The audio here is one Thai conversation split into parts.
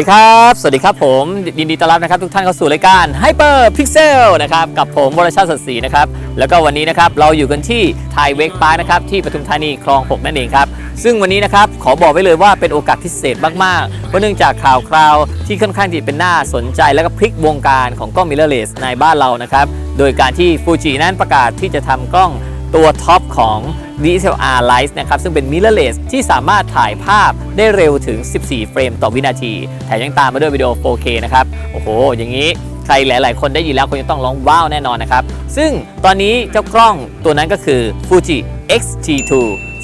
ดีครับ สวัสดีครับผมยินดีต้อนรับนะครับทุกท่านเข้าสู่รายการ Hyper Pixel นะครับกับผมวรชาติสดศรีนะครับแล้วก็วันนี้นะครับเราอยู่กันที่ไทยเวกพาร์คนะครับที่ปทุมธานีคลอง6นั่นเองครับซึ่งวันนี้นะครับขอบอกไว้เลยว่าเป็นโอกาสพิเศษมากๆเพราะเนื่องจากข่าวคราวที่ค่อนข้างที่เป็นหน้าสนใจแล้วก็พลิกวงการของกล้องมิเรอร์เลสในบ้านเรานะครับโดยการที่ฟูจินั้นประกาศที่จะทำกล้อง ตัวท็อปของ DSLR Light นะครับ ซึ่งเป็น mirrorless ที่สามารถถ่ายภาพได้เร็วถึง 14 เฟรมต่อวินาที แถมยังตามมาด้วยวิดีโอ 4K นะครับ โอ้โห อย่างนี้ใครหลาย ๆ คนได้ยินแล้วคงจะต้องร้องว้าวแน่นอนนะครับ ซึ่งตอนนี้เจ้ากล้องตัวนั้นก็คือ Fuji X-T2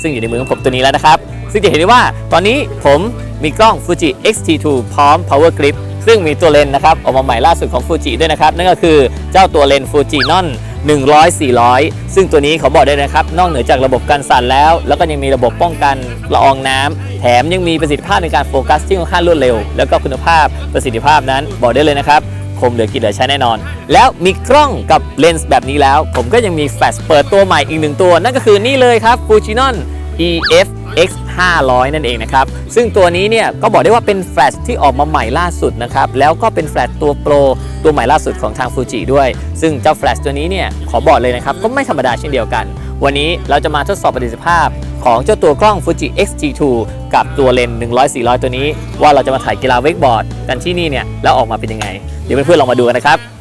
ซึ่งอยู่ในมือของผมตัวนี้แล้วนะครับ ซึ่งจะเห็นได้ว่าตอนนี้ผมมีกล้อง Fuji X-T2 พร้อม Power Grip ซึ่งมีตัวเลนส์นะครับออกมาใหม่ล่าสุดของ Fuji ด้วยนะครับ นั่นก็คือเจ้าตัวเลนส์ Fuji Non 100 400 ซึ่งตัวนี้เขาบอกได้นะครับ นอกเหนือจากระบบกันสั่นแล้ว แล้วก็ยังมีระบบป้องกันละอองน้ำแถมยังมีประสิทธิภาพในการโฟกัสที่ค่อนข้างรวดเร็ว แล้วก็คุณภาพประสิทธิภาพนั้นบอกได้เลยนะครับคมเหลือกินเหลือใช้แน่นอน แล้วมีกล้องกับเลนส์แบบนี้แล้ว ผมก็ยังมีแฟลชเปิดตัวใหม่อีกหนึ่งตัว นั่นก็คือนี่เลยครับ Fujinon EF X 500นั่นเองนะครับ ซึ่งตัวนี้เนี่ยก็บอกได้ว่าเป็นแฟลชที่ออกมาใหม่ล่าสุดนะครับ แล้วก็เป็นแฟลชตัวโปรตัวใหม่ล่าสุดของทางฟูจิด้วย ซึ่งเจ้าแฟลชตัวนี้เนี่ยขอบอกเลยนะครับ ก็ไม่ธรรมดาเช่นเดียวกัน วันนี้เราจะมาทดสอบประสิทธิภาพของเจ้าตัวกล้อง Fuji X-T2 กับตัวเลนส์100 400 ตัวนี้ ว่าเราจะมาถ่ายกีฬาเวกบอร์ดกันที่นี่เนี่ยแล้วออกมาเป็นยังไง เดี๋ยวเพื่อนๆลองมาดูกันนะครับ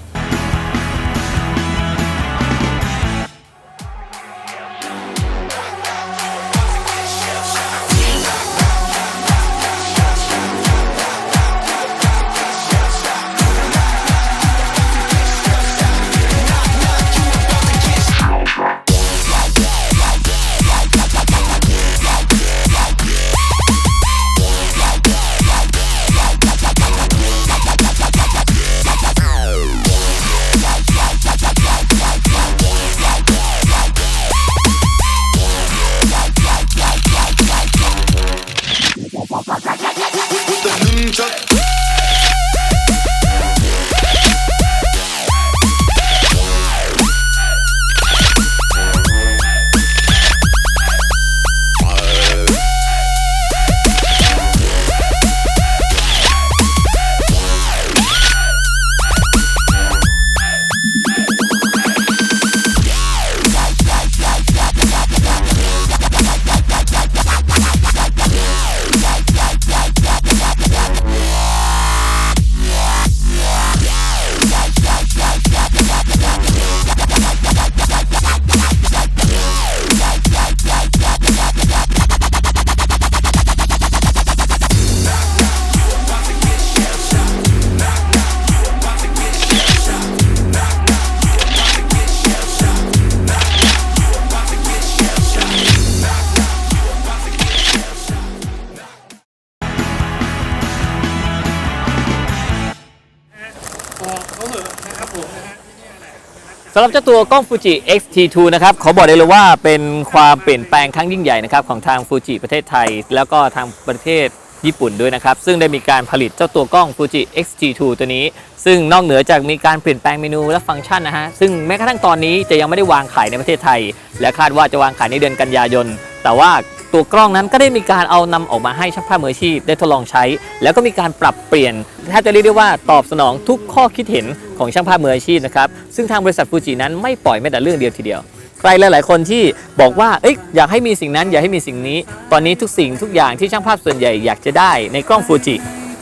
สำหรับเจ้าตัวกล้อง Fuji X-T2 นะครับขอบอกได้เลยว่าเป็นความเปลี่ยนแปลงครั้งยิ่งใหญ่นะครับของทาง Fuji ประเทศไทย แล้วก็ทางประเทศญี่ปุ่นด้วยนะครับ ซึ่งได้มีการผลิตเจ้าตัวกล้อง Fuji X-T2 ตัวนี้ ซึ่งนอกเหนือจากมีการเปลี่ยนแปลงเมนูและฟังก์ชันนะฮะ ซึ่งแม้กระทั่งตอนนี้จะยังไม่ได้วางขายในประเทศไทย และคาดว่าจะวางขายในเดือนกันยายน แต่ว่า ตัวกล้องนั้นก็ได้มีการเอานำออกมาให้ช่างภาพมืออาชีพได้ทดลองใช้ แล้วก็มีการปรับเปลี่ยนถ้าจะเรียกได้ว่าตอบสนองทุกข้อคิดเห็นของช่างภาพมืออาชีพนะครับซึ่งทางบริษัทฟูจินั้นไม่ปล่อยแม้แต่เรื่องเดียวทีเดียวใครหลาย ๆ คนที่บอกว่าเอ้ยอยากให้มีสิ่งนั้นอยากให้มีสิ่งนี้ ตอนนี้ทุกสิ่งทุกอย่างที่ช่างภาพส่วนใหญ่อยากจะได้ในกล้องฟูจิ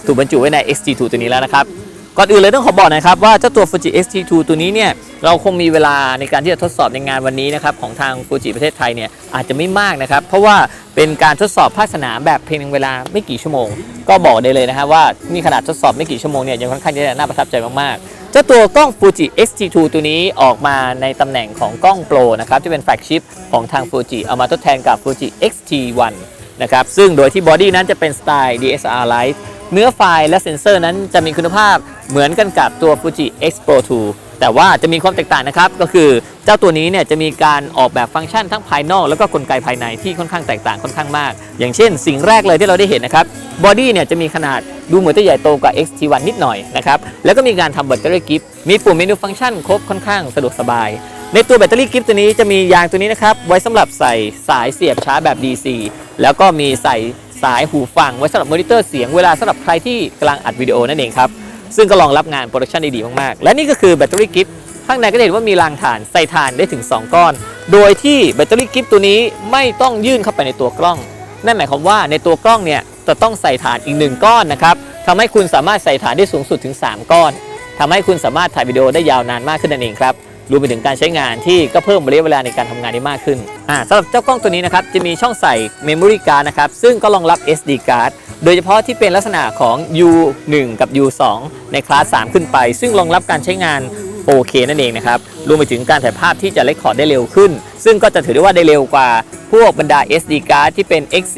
ถูกบรรจุไว้ใน X-T2 ตัวนี้แล้วนะครับ ก่อนอื่นเลยต้องขอบอกนะครับว่าเจ้าตัว Fuji X-T2 ตัวนี้เนี่ยเราคงมีเวลาในการที่จะทดสอบในงานวันนี้นะครับของทาง Fuji ประเทศไทยเนี่ยอาจจะไม่มากนะครับ เพราะว่าเป็นการทดสอบภาคสนามแบบเพียงเวลาไม่กี่ชั่วโมง ก็บอกได้เลยนะครับว่ามีขนาดทดสอบไม่กี่ชั่วโมงเนี่ยยังค่อนข้างจะน่าประทับใจมากๆเจ้าตัวกล้อง Fuji X-T2 ตัวนี้ออกมาในตำแหน่งของกล้องโปรนะครับที่เป็นแฟลกชิพของทาง Fuji เอามาทดแทนกับ Fuji X-T1 นะครับซึ่งโดยที่บอดี้นั้นจะเป็นสไตล์ DSLR Lite เนื้อไฟล์และเซ็นเซอร์นั้นจะมีคุณภาพเหมือนกันกับตัว Fuji X Pro 2 แต่ว่าจะมีความแตกต่างนะครับ ก็คือเจ้าตัวนี้เนี่ยจะมีการออกแบบฟังก์ชันทั้งภายนอก แล้วก็กลไกภายในที่ค่อนข้างแตกต่างค่อนข้างมาก อย่างเช่น สิ่งแรกเลยที่เราได้เห็นนะครับบอดี้เนี่ยจะมีขนาดดูเหมือนจะใหญ่โตกว่า XT1 นิดหน่อยนะครับแล้วก็มีการทำแบตเตอรี่กิฟต์มีปุ่มเมนูฟังก์ชันครบค่อนข้างสะดวกสบายในตัวแบตเตอรี่กิฟต์ตัวนี้จะมียางตัวนี้นะครับไว้สำหรับใส่สายเสียบชาร์จแบบ DC แล้วก็มีใส่ สายหูฟังไว้สำหรับมอนิเตอร์เสียงเวลาสำหรับใครที่กำลังอัดวิดีโอนั่นเองครับ ซึ่งก็รองรับงานโปรดักชันได้ดีมากๆ และนี่ก็คือแบตเตอรี่กิฟต์ข้างในก็จะเห็นว่ามีรางถ่านใส่ถ่านได้ถึง 2 ก้อน โดยที่แบตเตอรี่กิฟต์ตัวนี้ไม่ต้องยื่นเข้าไปในตัวกล้อง นั่นหมายความว่าในตัวกล้องเนี่ยจะต้องใส่ถ่านอีก 1 ก้อนนะครับทำให้คุณสามารถใส่ถ่านได้สูงสุดถึง 3 ก้อนทำให้คุณสามารถถ่ายวิดีโอได้ยาวนานมากขึ้นนั่นเองครับ รวมไปถึงการใช้งานที่ก็เพิ่มระยะเวลาในการทำงานได้มากขึ้นอ่าสำหรับเจ้ากล้องตัวนี้นะครับจะมีช่องใส่ Memory Card นะครับซึ่งก็รองรับ SD card โดยเฉพาะที่เป็นลักษณะของ U1 กับ U2 ในคลาส 3 ขึ้นไป ซึ่งรองรับการใช้งาน 4K นั่นเองนะครับ รวมไปถึงการถ่ายภาพที่จะเลคคอร์ดได้เร็วขึ้น ซึ่งก็จะถือได้ว่าได้เร็วกว่า พวกบรรดา SD card ที่เป็น XC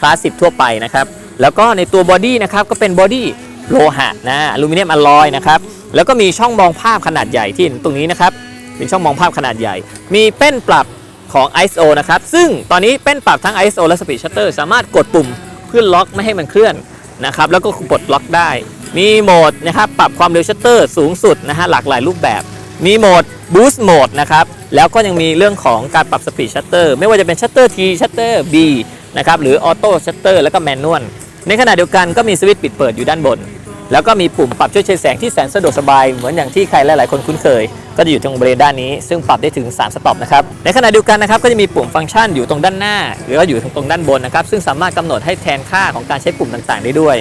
คลาส 10 ทั่วไปนะครับ แล้วก็ในตัวบอดี้นะครับก็เป็นบอดี้โลหะนะอลูมิเนียมอลลอยนะครับ แล้วก็มีช่องมองภาพขนาดใหญ่ที่เห็นตรงนี้นะครับ เป็นช่องมองภาพขนาดใหญ่ มีเป้นปรับของ ISO นะครับ ซึ่งตอนนี้เป้นปรับทั้ง ISO และ Speed Shutter สามารถกดปุ่มเพื่อล็อกไม่ให้มันเคลื่อนนะครับ แล้วก็ปลดล็อกได้ มีโหมดนะครับปรับความเร็วชัตเตอร์สูงสุดนะฮะหลากหลายรูปแบบ มีโหมด Boost Mode นะครับ แล้วก็ยังมีเรื่องของการปรับ Speed Shutter ไม่ว่าจะเป็น Shutter T Shutter B นะครับ หรือ Auto Shutter แล้วก็ Manual ในขณะเดียวกันก็มีสวิตช์ปิดเปิดอยู่ด้านบน แล้วก็มีปุ่มปรับช่วยฉายแสงที่แสนสะดวกสบายเหมือนอย่างที่ใครหลาย ๆ คนคุ้นเคย ก็จะอยู่ตรงบริเวณด้านนี้ ซึ่งปรับได้ถึง 3 สต็อปนะครับ ในขณะเดียวกันนะครับก็จะมีปุ่มฟังก์ชันอยู่ตรงด้านหน้า หรือว่าอยู่ตรงด้านบนนะครับ ซึ่งสามารถกำหนดให้แทนค่าของการใช้ปุ่มต่างๆ ได้ด้วย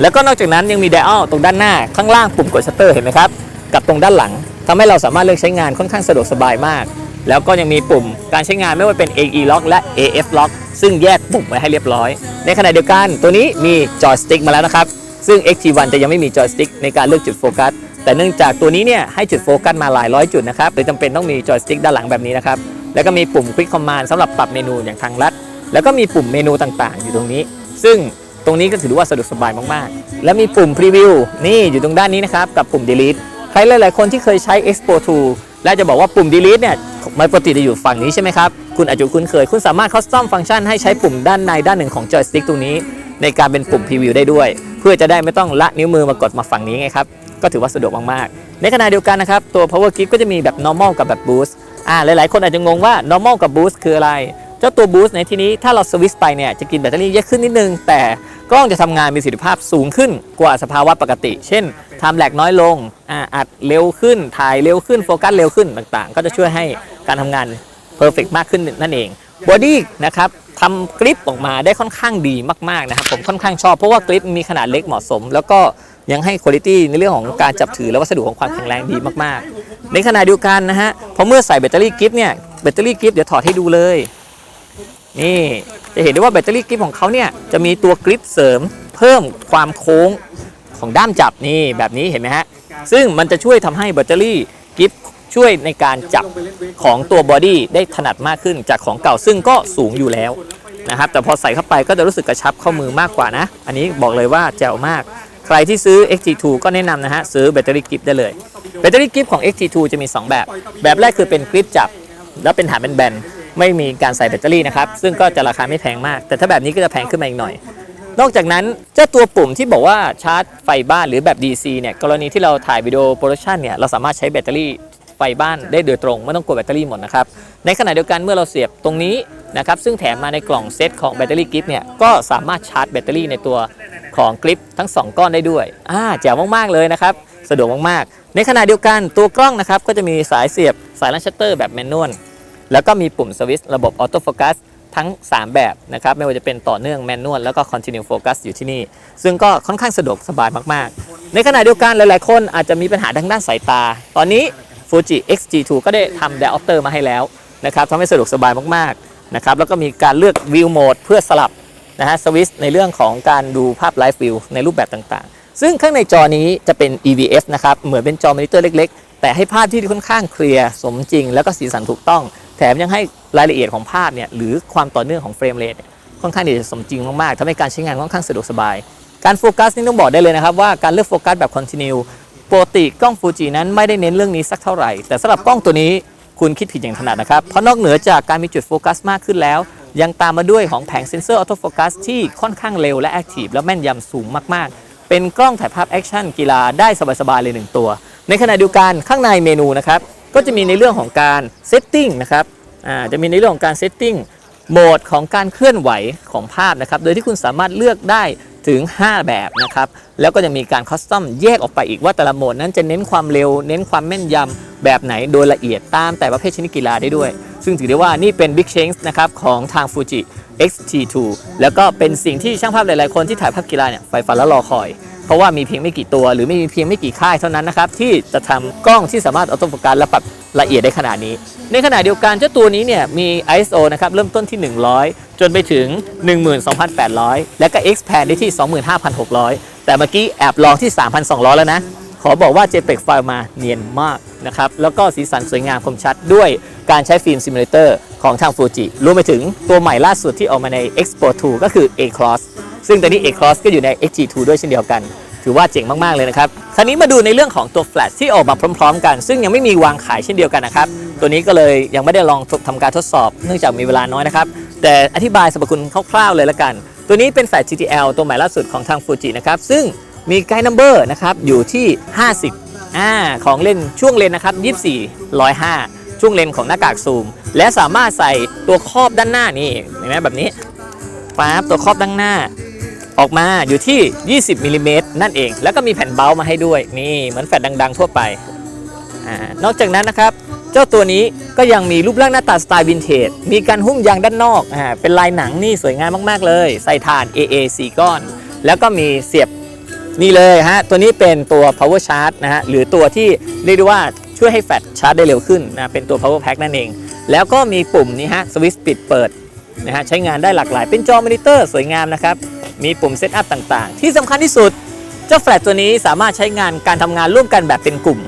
แล้วก็นอกจากนั้นยังมี dial ตรงด้านหน้าข้างล่างปุ่มกดชัตเตอร์เห็นไหมครับ กับตรงด้านหลังทำให้เราสามารถเลือกใช้งานค่อนข้างสะดวกสบายมาก แล้วก็ยังมีปุ่มการใช้งานไม่ว่าเป็น AE lock และ AF lock ซึ่งแยกปุ่มไว้ให้เรียบร้อย ในขณะเดียวกันตัวนี้มีจอยสติ๊กมาแล้วนะครับซึ่ง XT1 จะยังไม่มีจอยสติ๊กในการเลือกจุดโฟกัส แต่เนื่องจากตัวนี้เนี่ยให้จุดโฟกัสมาหลายร้อยจุดนะครับเลยจำเป็นต้องมีจอยสติ๊กด้านหลังแบบนี้นะครับ แล้วก็มีปุ่ม Quick Command สำหรับปรับเมนูอย่างทางลัด แล้วก็มีปุ่มเมนูต่างๆ อยู่ตรงนี้ ซึ่งตรงนี้ก็ถือว่าสะดวกสบายมากๆ และมีปุ่ม Preview นี่อยู่ตรงด้านนี้นะครับกับปุ่ม Delete ใครหลายๆ คนที่เคยใช้ Expo Tool และจะบอกว่าปุ่ม delete เนี่ยมันปกติจะอยู่ฝั่งนี้ใช่ไหมครับ คุณอาจจะคุ้นเคย คุณสามารถ custom ฟังก์ชันให้ใช้ปุ่มด้านในด้านหนึ่งของ joystick ตรงนี้ ในการเป็นปุ่ม preview ได้ด้วย เพื่อจะได้ไม่ต้องละนิ้วมือมากดมาฝั่งนี้ไงครับ ก็ถือว่าสะดวกมากๆ ในขณะเดียวกันนะครับ ตัว power grip ก็จะมีแบบ normal กับแบบ boost อ่าหลายๆ คนอาจจะงงว่า normal กับ boost คืออะไร เจ้าตัว boost ในที่นี้ถ้าเราสวิตช์ไปเนี่ยจะกินแบตเตอรี่เยอะขึ้นนิดนึง แต่กล้องจะทำงานมีประสิทธิภาพสูงขึ้นกว่าสภาวะปกติ เช่นทำแหลกน้อยลงอ่าอัดเร็วขึ้น ถ่ายเร็วขึ้นโฟกัสเร็วขึ้นต่างๆ ก็จะช่วยให้การทำงานเพอร์เฟกมากขึ้นนั่นเองบอดี้นะครับทำกริปออกมาได้ค่อนข้างดีมากๆนะครับผมค่อนข้างชอบเพราะว่ากริปมีขนาดเล็กเหมาะสม แล้วก็ ยังให้คุณภาพในเรื่องของการจับถือและวัสดุของความแข็งแรงดีมากๆ ในขณะเดียวกันนะฮะพอเมื่อใส่แบตเตอรี่กริปเนี่ยแบตเตอรี่กริปเดี๋ยวถอดให้ดูเลย นี่จะเห็นได้ว่าแบตเตอรี่กริปของเขาเนี่ยจะมีตัวกริปเสริมเพิ่มความโค้งของด้ามจับนี่แบบนี้เห็นไหมฮะซึ่งมันจะช่วยทำให้แบตเตอรี่กริปช่วยในการจับของตัวบอดี้ได้ถนัดมากขึ้นจากของเก่าซึ่งก็สูงอยู่แล้วนะครับแต่พอใส่เข้าไปก็จะรู้สึกกระชับเข้ามือมากกว่านะ อันนี้บอกเลยว่าแจ๋วมาก ใครที่ซื้อ XT2 ก็แนะนำนะฮะซื้อแบตเตอรี่กริปได้เลย แบตเตอรี่กริปของ XT2 จะมี 2 แบบ แบบแรกคือเป็นกริปจับ แล้วเป็นฐานเป็นแบนไม่มีการใส่แบตเตอรี่นะครับ ซึ่งก็จะราคาไม่แพงมาก แต่ถ้าแบบนี้ก็จะแพงขึ้นมาอีกหน่อย นอกจากนั้นเจ้าตัวปุ่มที่บอกว่าชาร์จไฟบ้านหรือแบบ DC เนี่ยกรณีที่เราถ่ายวิดีโอโปรดักชันเนี่ยเราสามารถใช้แบตเตอรี่ไฟบ้านได้โดยตรงไม่ต้องกดแบตเตอรี่หมดนะครับในขณะเดียวกันเมื่อเราเสียบตรงนี้นะครับซึ่งแถมมาในกล่องเซตของแบตเตอรี่กริปเนี่ยก็สามารถชาร์จแบตเตอรี่ในตัว ของกริปทั้ง 2 ก้อนได้ด้วยอ่าแจ๋วมาก ๆ เลยนะครับ สะดวกมาก ๆ ในขณะเดียวกันตัวกล้องนะครับ ก็จะมีสายเสียบสายลันชัตเตอร์แบบแมนนวลแล้วก็มีปุ่มสวิตช์ระบบออโต้โฟกัสทั้ง 3 แบบนะครับ ไม่ว่าจะเป็นต่อเนื่องแมนนวลแล้วก็ Continue Focus อยู่ที่นี่ ซึ่งก็ค่อนข้างสะดวกสบายมาก ๆ ในขณะเดียวกันหลาย ๆ คนอาจจะมีปัญหาทางด้านสายตา ตอนนี้ Fuji X-G2 ก็ได้ทำ Diopter มาให้แล้วนะครับทำให้สะดวกสบายมาก ๆ นะครับ แล้วก็มีการเลือก View Mode เพื่อสลับ นะฮะสวิตช์ในเรื่องของการดูภาพ Live View ในรูปแบบต่างๆ ซึ่งข้างในจอนี้จะเป็น EVF นะครับ เหมือนเป็นจอมอนิเตอร์เล็กๆ แต่ให้ภาพที่ค่อนข้างเคลียร์สมจริง แล้วก็สีสันถูกต้อง แถมยังให้รายละเอียดของภาพเนี่ยหรือความต่อเนื่องของเฟรมเรทเนี่ยค่อนข้างที่จะสมจริงมากๆทำให้การใช้งานค่อนข้างสะดวกสบาย การโฟกัสนี่ต้องบอกได้เลยนะครับว่าการเลือกโฟกัสแบบ continue ปกติกล้องฟูจินั้นไม่ได้เน้นเรื่องนี้สักเท่าไหร่ แต่สำหรับกล้องตัวนี้คุณคิดผิดอย่างถนัดนะครับ เพราะนอกเหนือจากการมีจุดโฟกัสมากขึ้นแล้ว ยังตามมาด้วยของแผงเซ็นเซอร์ออโต้โฟกัสที่ค่อนข้างเร็วและแอคทีฟและแม่นยำสูงมากๆ เป็นกล้องถ่ายภาพแอคชั่นกีฬาได้สบายๆเลยหนึ่งตัว ในขณะเดียวกันข้างในเมนูนะครับก็จะมีในเรื่องของการเซตติ้งนะครับจะมีในเรื่องของการเซตติ้ง โหมดของการเคลื่อนไหวของภาพนะครับ โดยที่คุณสามารถเลือกได้ถึง 5 แบบนะครับ แล้วก็จะมีการคัสตอมแยกออกไปอีกว่าแต่ละโหมดนั้นจะเน้นความเร็ว เน้นความแม่นยำแบบไหนโดยละเอียดตามแต่ประเภทชนิดกีฬาได้ด้วย ซึ่งถือได้ว่านี่เป็น Big Change นะครับของทาง Fuji X-T2 แล้วก็เป็นสิ่งที่ช่างภาพหลาย ๆ คนที่ถ่ายภาพกีฬาเนี่ยใฝ่ฝันและรอคอย เพราะว่ามีเพียงไม่กี่ตัว หรือไม่มีเพียงไม่กี่ค่ายเท่านั้นนะครับที่จะทำกล้องที่สามารถออโต้โฟกัสและปรับละเอียดได้ขนาดนี้ ในขณะเดียวกันเจ้าตัวนี้เนี่ยมี ISO นะครับเริ่มต้นที่ 100 จนไปถึง 12,800 และก็ expand ได้ที่ 25,600 แต่เมื่อกี้แอบลองที่ 3,200 แล้วนะ ขอบอกว่า JPEG ไฟล์มาเนียนมากนะครับ แล้วก็สีสันสวยงามคมชัดด้วยการใช้ฟิล์มซิมูเลเตอร์ของทาง Fuji รวมไปถึงตัวใหม่ล่าสุดที่ออกมาใน Expo 2 ก็คือ A Cross ซึ่งตอนนี้ A Cross ก็อยู่ใน XG2 ด้วยเช่นเดียวกัน ถือว่าเจ๋งมากๆเลยนะครับคราวนี้มาดูในเรื่องของตัวแฟลชที่ออกมาพร้อม ๆ กัน ซึ่งยังไม่มีวางขายเช่นเดียวกันนะครับ ตัวนี้ก็เลยยังไม่ได้ลองทำการทดสอบ เนื่องจากมีเวลาน้อยนะครับ แต่อธิบายสรรพคุณคร่าวๆเลยละกัน ตัวนี้เป็นแฟลช GTL ตัวใหม่ล่าสุดของทาง Fuji นะครับ ซึ่งมีไกด์นัมเบอร์นะครับอยู่ที่ 50อ่าของเลนช่วงเลนนะครับ24 105 ช่วงเลนของหน้ากากซูม และสามารถใส่ตัวครอบด้านหน้านี่เห็นไหมแบบนี้ปั๊บตัวครอบด้านหน้า ออกมาอยู่ที่ 20มิลลิเมตรนั่นเอง แล้วก็มีแผ่นเบลมาให้ด้วย นี่เหมือนแฟลชดัง ๆ ทั่วไปอนอกจากนั้นนะครับ เจ้าตัวนี้ก็ยังมีรูปร่างหน้าตาสไตล์วินเทจ มีการหุ้มยางด้านนอกอเป็นลายหนังนี่สวยงามมาก ๆ เลย ใส่ถ่าน AA 4 ก้อน แล้วก็มีเสียบนี่เลยฮะ ตัวนี้เป็นตัว power charge นะฮะ หรือตัวที่เรียกได้ว่าช่วยให้แฟลชชาร์จได้เร็วขึ้นนะ เป็นตัว power pack นั่นเอง แล้วก็มีปุ่มนี้ฮะ สวิตช์ปิดเปิด นะฮะใช้งานได้หลากหลาย เป็นจอมอนิเตอร์สวยงามนะครับ มีปุ่มเซตอัพต่างๆ ที่สำคัญที่สุด เจ้าแฟลชตัวนี้สามารถใช้งานการทำงานร่วมกันแบบเป็นกลุ่ม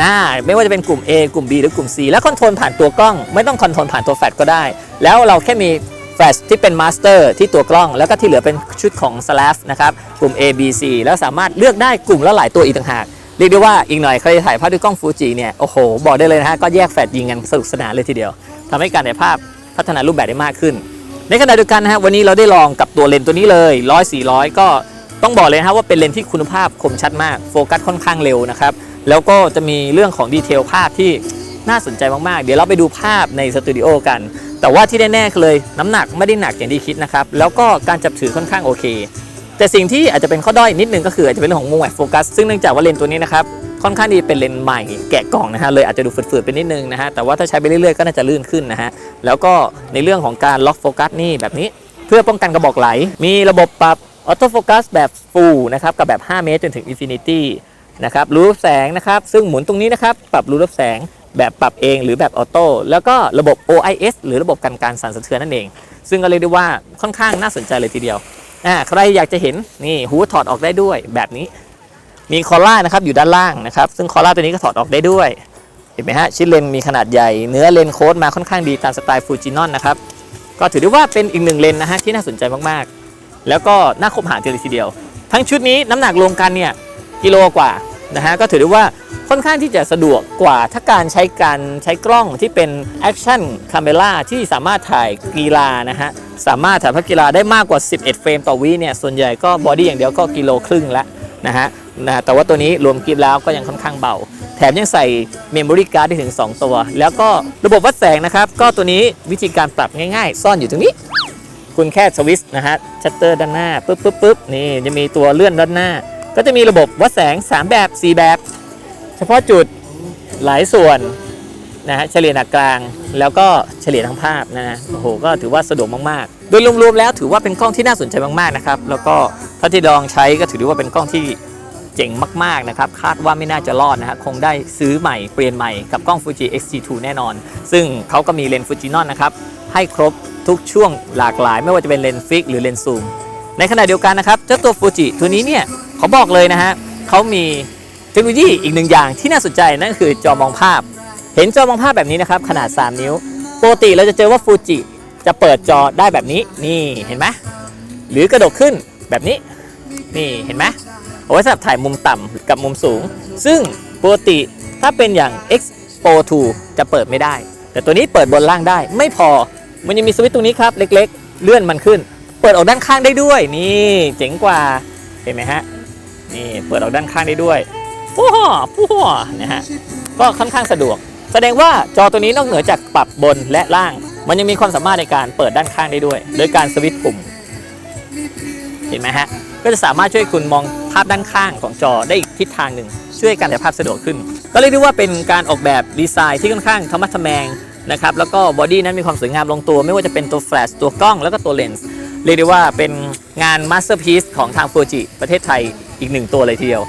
นะไม่ว่าจะเป็นกลุ่ม A กลุ่ม B หรือกลุ่ม C และคอนโทรลผ่านตัวกล้อง ไม่ต้องคอนโทรลผ่านตัวแฟลชก็ได้ แล้วเราแค่มีแฟลชที่เป็นมาสเตอร์ที่ตัวกล้อง แล้วก็ที่เหลือเป็นชุดของ slash นะครับกลุ่ม A B C แล้วสามารถเลือกได้กลุ่มละหลายตัวอีกต่างหากเรียกได้ว่าอีกหน่อยใครจะถ่ายภาพด้วยกล้องฟูจิเนี่ยโอ้โหบอกได้เลยนะฮะก็แยกแฟลชยิงกันสนุกสนานเลยทีเดียวทำให้การถ่ายภาพ พัฒนารูปแบบได้มากขึ้น ในขณะเดียวกันนะฮะวันนี้เราได้ลองกับตัวเลนส์ตัวนี้เลย100 400ก็ต้องบอกเลยนะฮะว่าเป็นเลนส์ที่คุณภาพคมชัดมากโฟกัสค่อนข้างเร็วนะครับแล้วก็จะมีเรื่องของดีเทลภาพที่น่าสนใจมากๆ เดี๋ยวเราไปดูภาพในสตูดิโอกัน แต่ว่าที่แน่ๆเลยน้ำหนักไม่ได้หนักอย่างที่คิดนะครับ แล้วก็การจับถือค่อนข้างโอเค แต่สิ่งที่อาจจะเป็นข้อด้อยนิดนึงก็คืออาจจะเป็นเรื่องของมุมแหวกโฟกัส ซึ่งเนื่องจากว่าเลนส์ตัวนี้นะครับ ค่อนข้างดีเป็นเลนส์ใหม่แกะกล่องนะฮะเลยอาจจะดูฝืดๆไปนิดนึงนะฮะแต่ว่าถ้าใช้ไปเรื่อยๆก็น่าจะลื่นขึ้นนะฮะแล้วก็ในเรื่องของการล็อกโฟกัสนี่แบบนี้ เพื่อป้องกันกระบอกไหล มีระบบปรับออโต้โฟกัสแบบ full นะครับกับแบบ 5 เมตรจนถึง infinity นะครับรูรับแสงนะครับซึ่งหมุนตรงนี้นะครับปรับรูรับแสงแบบปรับเองหรือแบบออโต้แล้วก็ระบบ OIS หรือระบบกันการสั่นสะเทือนนั่นเอง ซึ่งก็เรียกได้ว่าค่อนข้างน่าสนใจเลยทีเดียวอ่าใครอยากจะเห็นนี่หูถอดออกได้ด้วยแบบนี้ มีคอล่านะครับอยู่ด้านล่างนะครับ ซึ่งคอล่าตัวนี้ก็ถอดออกได้ด้วย เห็นไหมฮะชิ้นเลนส์มีขนาดใหญ่ เนื้อเลนส์โค้ดมาค่อนข้างดีตามสไตล์ฟูจินอนนะครับ ก็ถือได้ว่าเป็นอีกหนึ่งเลนส์นะฮะที่น่าสนใจมากๆ แล้วก็น่าคบหากันเลยทีเดียว ทั้งชุดนี้น้ำหนักรวมกันเนี่ยกิโลกว่านะฮะก็ถือได้ว่าค่อนข้างที่จะสะดวกกว่าถ้าการใช้การใช้กล้องที่เป็นแอคชั่นคาเมล่าที่สามารถถ่ายกีฬานะฮะสามารถถ่ายภาพกีฬาได้มากกว่า 11 เฟรมต่อวิเนี่ยส่วนใหญ่ก็บอดี้อย่างเดียวก็กิโลครึ่งละนะฮะ นะแต่ว่าตัวนี้รวมกิฟแล้วก็ยังค่อนข้างเบา แถมยังใส่เมมโมรี่การ์ดได้ถึง 2 ตัว แล้วก็ระบบวัดแสงนะครับ ก็ตัวนี้วิธีการปรับง่ายๆ ซ่อนอยู่ตรงนี้ คุณแค่สวิตช์นะฮะชัตเตอร์ด้านหน้าปุ๊บปุ๊บปุ๊บนี่จะมีตัวเลื่อนด้านหน้า ก็จะมีระบบวัดแสง 3 แบบ 4 แบบ เฉพาะจุดหลายส่วนนะฮะเฉลี่ยหนักกลางแล้วก็เฉลี่ยทั้งภาพนะฮะโอ้โหก็ถือว่าสะดวกมากๆ โดยรวมๆแล้วถือว่าเป็นกล้องที่น่าสนใจมากๆนะครับแล้วก็ถ้าที่ลองใช้ก็ถือว่าเป็นกล้องที่ เจ๋งมากๆนะครับ คาดว่าไม่น่าจะรอดนะฮะคงได้ซื้อใหม่เปลี่ยนใหม่กับกล้อง Fuji X-T2 แน่นอน ซึ่งเขาก็มีเลนส์ Fujinon นะครับ ให้ครบทุกช่วงหลากหลาย ไม่ว่าจะเป็นเลนส์ฟิกหรือเลนส์ซูม ในขณะเดียวกันนะครับเจ้าตัว Fuji ตัวนี้เนี่ยเขาบอกเลยนะฮะเขามีเทคโนโลยีอีกหนึ่งอย่างที่น่าสนใจนั่นคือจอมองภาพ เห็นจอมองภาพแบบนี้นะครับขนาด 3 นิ้วปกติเราจะเจอว่า Fuji จะเปิดจอได้แบบนี้นี่เห็นไหมหรือกระดกขึ้นแบบนี้นี่เห็นไหม เอาไว้สำหรับถ่ายมุมต่ำกับมุมสูง ซึ่งปกติถ้าเป็นอย่าง Expo 2จะเปิดไม่ได้ แต่ตัวนี้เปิดบนล่างได้ ไม่พอมันยังมีสวิตช์ตรงนี้ครับ เล็กๆ เลื่อนมันขึ้น เปิดออกด้านข้างได้ด้วย นี่เจ๋งกว่าเห็นไหมฮะนี่เปิดออกด้านข้างได้ด้วยปู้ห่อปู้ห่อนะฮะก็ค่อนข้างสะดวก แสดงว่าจอตัวนี้นอกเหนือจากปรับบนและล่าง มันยังมีความสามารถในการเปิดด้านข้างได้ด้วย โดยการสวิตช์ปุ่ม เห็นไหมฮะ ก็จะสามารถช่วยคุณมองภาพด้านข้างของจอได้อีกทิศทางหนึ่ง ช่วยการถ่ายภาพสะดวกขึ้น ก็เรียกได้ว่าเป็นการออกแบบดีไซน์ที่ค่อนข้างธรรมะทแมงนะครับ แล้วก็บอดี้นั้นมีความสวยงามลงตัว ไม่ว่าจะเป็นตัวแฟลช ตัวกล้อง แล้วก็ตัวเลนส์ เรียกได้ว่าเป็นงานมาสเตอร์พีซของทางฟูจิประเทศไทยอีกหนึ่งตัวเลยทีเดียว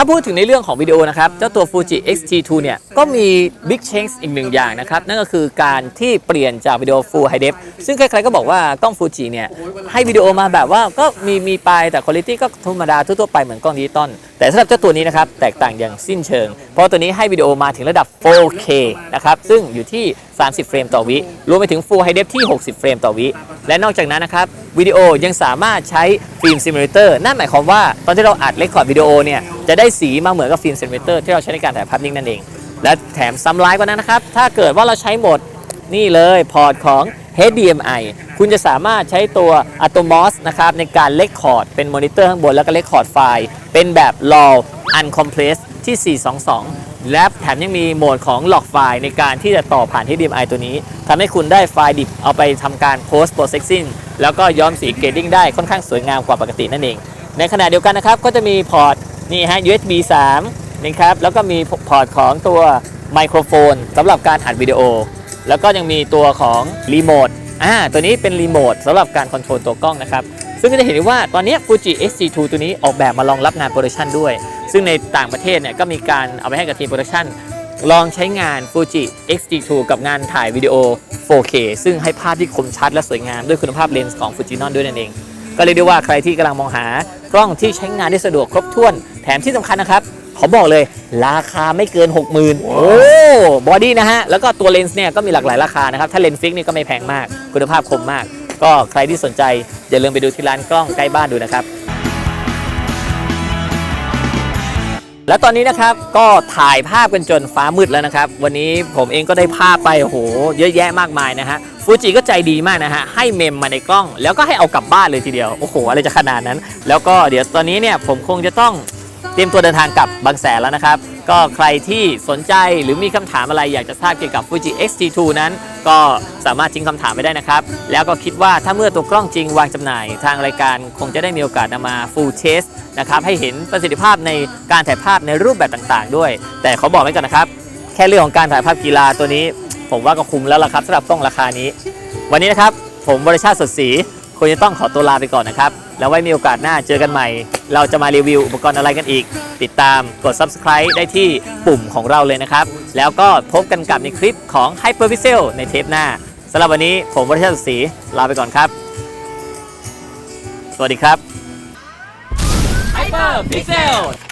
ถ้าพูดถึงในเรื่องของวิดีโอนะครับ เจ้าตัว Fuji X-T2 เนี่ยก็มี Big Change อีกหนึ่งอย่างนะครับ นั่นก็คือการที่เปลี่ยนจากวิดีโอ Full High Def ซึ่งใครๆก็บอกว่ากล้อง Fuji เนี่ยให้วิดีโอมาแบบว่าก็มีมีไปแต่คุณภาพก็ธรรมดาทั่วๆไปเหมือนกล้องดิจิตอลแต่สำหรับเจ้าตัวนี้นะครับ แตกต่างอย่างสิ้นเชิง เพราะตัวนี้ให้วิดีโอมาถึงระดับ 4K นะครับซึ่งอยู่ที่ 30 เฟรมต่อวิ รวมไปถึง Full High Def ที่ 60 เฟรมต่อวิ และนอกจากนั้นนะครับ วิดีโอยังสามารถใช้ฟิล์มซิมูเลเตอร์ นั่นหมายความว่าตอนที่เราอัดเรคคอร์ดวิดีโอเนี่ย จะได้สีมาเหมือนกับฟิล์มซิมูเลเตอร์ที่เราใช้ในการถ่ายภาพนิ่งนั่นเอง และแถมซ้ำร้ายกว่านั้นนะครับ ถ้าเกิดว่าเราใช้โหมดนี่เลยพอร์ตของ HDMI คุณจะสามารถใช้ตัว Atomos นะครับในการเลคคอร์ดเป็นมอนิเตอร์ข้างบนแล้วก็เลคคอร์ดไฟล์ เป็นแบบ RAW Uncompressed ที่ 422 และแถมยังมีโหมดของ log ไฟล์ในการที่จะต่อผ่าน HDMI ตัวนี้ทำให้คุณได้ไฟล์ดิบเอาไปทำการ post processing แล้วก็ย้อมสีเกรดดิ้งได้ค่อนข้างสวยงามกว่าปกตินั่นเอง ในขณะเดียวกันนะครับ ก็จะมีพอร์ตนี่ฮะ USB 3นะครับแล้วก็มีพอร์ตของตัวไมโครโฟนสำหรับการอัดวิดีโอ แล้วก็ยังมีตัวของรีโมทอ่าตัวนี้เป็นรีโมทสำหรับการคอนโทรลตัวกล้องนะครับซึ่งก็จะเห็นได้ว่าตอนนี้ Fuji X-T2 ตัวนี้ออกแบบมารองรับงานโปรดักชันด้วย ซึ่งในต่างประเทศเนี่ยก็มีการเอาไปให้กับทีมโปรดักชันลองใช้งาน Fuji X-T2 กับงานถ่ายวิดีโอ 4K ซึ่งให้ภาพที่คมชัดและสวยงามด้วยคุณภาพเลนส์ของ Fujinon ด้วยนั่นเอง ก็เรียกได้ว่าใครที่กำลังมองหากล้องที่ใช้งานได้สะดวกครบถ้วน แถมที่สำคัญนะครับขอบอกเลยราคาไม่เกิน 60,000 โอ้บอดี้นะฮะ แล้วก็ตัวเลนส์เนี่ยก็มีหลากหลายราคานะครับ ถ้าเลนส์ฟิกนี่ก็ไม่แพงมาก คุณภาพคมมาก ก็ใครที่สนใจอย่าลืมไปดูที่ร้านกล้องใกล้บ้านดูนะครับ และตอนนี้นะครับก็ถ่ายภาพกันจนฟ้ามืดแล้วนะครับ วันนี้ผมเองก็ได้ภาพไปโหเยอะแยะมากมายนะฮะฟูจิก็ใจดีมากนะฮะให้เมมมาในกล้อง แล้วก็ให้เอากลับบ้านเลยทีเดียวโอ้โหอะไรจะขนาดนั้น แล้วก็เดี๋ยวตอนนี้เนี่ยผมคงจะต้องเตรียมตัวเดินทางกลับบางแสนแล้วนะครับ ก็ใครที่สนใจหรือมีคำถามอะไรอยากจะทราบเกี่ยวกับ Fuji X-T2 นั้น ก็สามารถทิ้งคำถามไปได้นะครับ แล้วก็คิดว่าถ้าเมื่อตัวกล้องจริงวางจำหน่าย ทางรายการคงจะได้มีโอกาสนำมา full test นะครับให้เห็นประสิทธิภาพในการถ่ายภาพในรูปแบบต่างๆ ด้วย แต่เขาบอกไว้ก่อนนะครับ แค่เรื่องของการถ่ายภาพกีฬาตัวนี้ ผมว่าก็คุ้มแล้วล่ะครับสำหรับกล้องราคานี้ วันนี้นะครับผมบริชาติสดศรีคงจะต้องขอตัวลาไปก่อนนะครับ แล้วไว้มีโอกาสหน้าเจอกันใหม่ เราจะมารีวิวอุปกรณ์อะไรกันอีก ติดตามกด subscribe ได้ที่ปุ่มของเราเลยนะครับ แล้วก็พบกันกับในคลิปของ Hyperpixel ในเทปหน้าสำหรับวันนี้ผมบริชาติสดศรีลาไปก่อนครับ สวัสดีครับ Peace Pixel.